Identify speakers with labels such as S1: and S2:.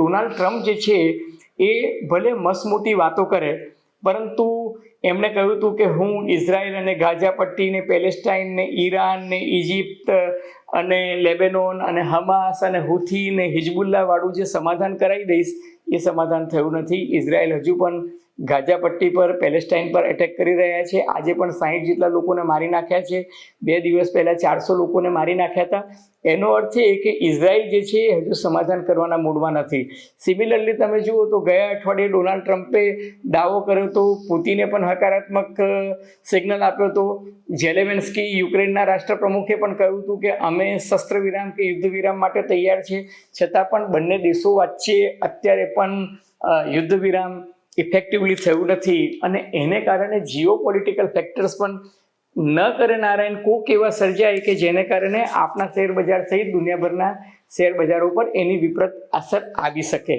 S1: Donald Trump જે છે, એ ભલે મસમોટી વાતો કરે, પરંતુ એમણે કહ્યું હતું કે હું ઇઝરાયલ અને ગાઝા પટ્ટીને, પેલેસ્ટાઇન ને, ઈરાન ને ઇજિપ્ત અને લેબેનોન અને હમાસ અને હુથી ને હિજબુલ્લા વાળું જે સમાધાન કરાવી દઈશ, એ સમાધાન થયું નથી. ઇઝરાયલ હજુ પણ ગાઝા પટ્ટી પર, પેલેસ્ટાઇન પર એટેક કરી રહ્યા છે. આજે પણ સાહીઠ જેટલા લોકોને મારી નાખ્યા છે. બે દિવસ પહેલાં ચારસો લોકોને મારી નાખ્યા હતા. એનો અર્થ એ કે ઇઝરાયલ જે છે, એ હજુ સમાધાન કરવાના મૂડમાં નથી. સિમિલરલી તમે જુઓ તો ગયા અઠવાડિયે ડોનાલ્ડ ટ્રમ્પે દાવો કર્યો હતો, પુતિને પણ હકારાત્મક સિગ્નલ આપ્યો હતો. જેલેવેન્સ્કી યુક્રેનના રાષ્ટ્રપ્રમુખે પણ કહ્યું હતું કે અમે શસ્ત્ર વિરામ કે યુદ્ધ વિરામ માટે તૈયાર છે. છતાં પણ બંને દેશો વચ્ચે અત્યારે પણ યુદ્ધ વિરામ ઇફેક્ટિવલી થયું નથી. અને એને કારણે જીઓ પોલિટિકલ ફેક્ટર્સ પણ ન કરે નારાયણ, કોક એવા સર્જાય કે જેને કારણે આપણા શેર બજાર સહિત દુનિયાભરના શેર બજારો ઉપર એની વિપરીત અસર આવી શકે.